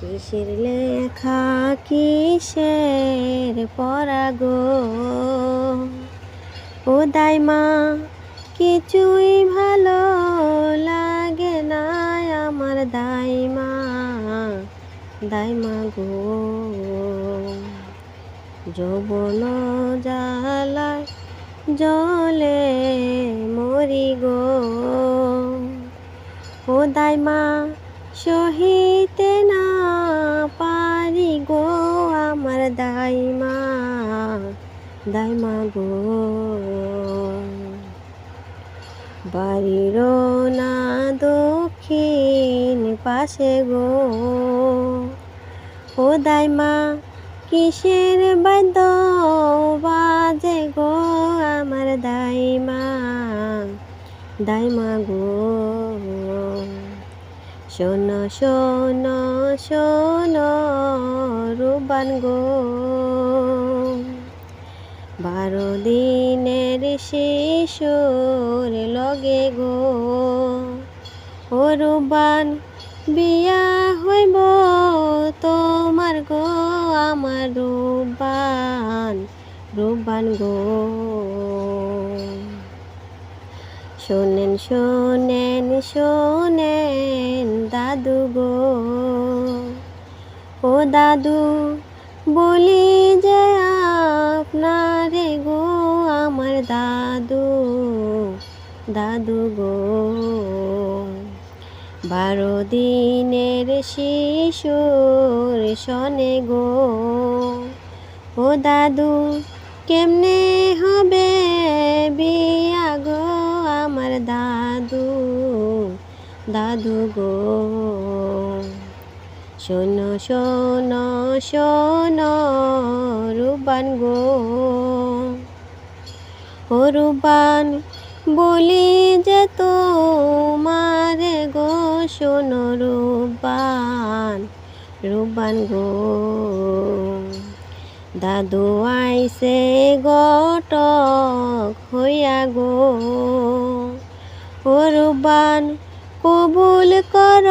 কিসের লেখা কিসের পরাগো? ও দাইমা, কিছুই ভালো লাগে না আমার দাইমা। দাইমা গো, যৌবন জ্বালায় জলে মরি গো। ও দাইমা, সহিতে না বাড়ির না দক্ষিণ পাশে গো। ও দাইমা, কিসের বাদ্য বাজে গো আমার দাইমা? দাইমা গো, শোন শোন শোন রুবান গো। বারো দিনের শিশুর লগে গো। ও রুবান, বিয়া হইব তোমার গো আমার রুবান রুবান গো। শোনেন শোনেন শোনেন দাদু গো। ও দাদু, বলি যে দাদু দাদু গো। বারো দিনের শিশুর শনে গো। ও দাদু, কেমনে হবে বিয়া গো আমার দাদু দাদু গো? শোনো শোনো শোনো রুবান গো। ও রুবান বলি যে তোমারে গো শোনো রুবান রুবান গো, দাদু আইসে গটক হইয়া গো। ও রুবান কবুল কর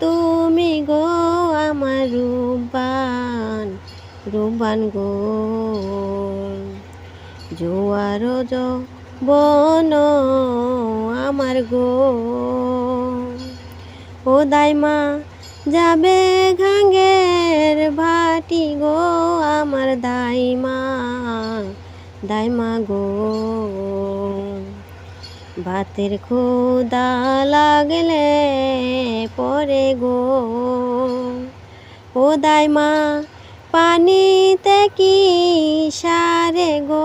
তুমি গো আমার রুবান রুবান গো। জোয়ার বন আমার গো। ও দাইমা, যাবে ঘাঙ্গের ভাটি গো আমার দাইমা দাইমা গো। ভাতের ক্ষুদা লাগলে পরে গো। ও দাইমা, পানিতে কি সারে গো?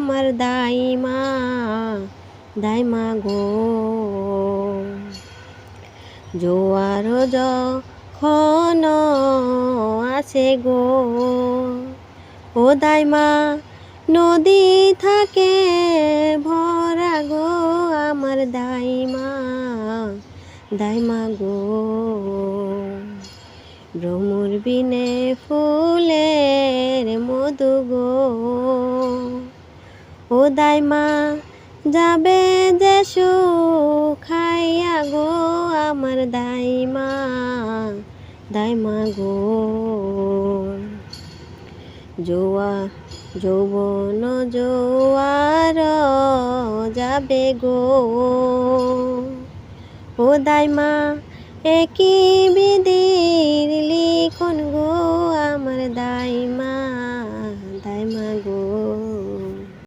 আমার দাইমা দাইমা গো। জোয়ার যখন আসে গো, ও দাইমা, নদী থাকে ভরা গো আমার দাইমা দাইমা গো। ভ্রমর বিনে ফুলের মধু গো। ও দাইমা যাবে যে খাইয়া গো আমার দাইমা দাইমা গো। জোয়া যৌবন জোয়ার যাবে গো। ও দাইমা, একই বিধি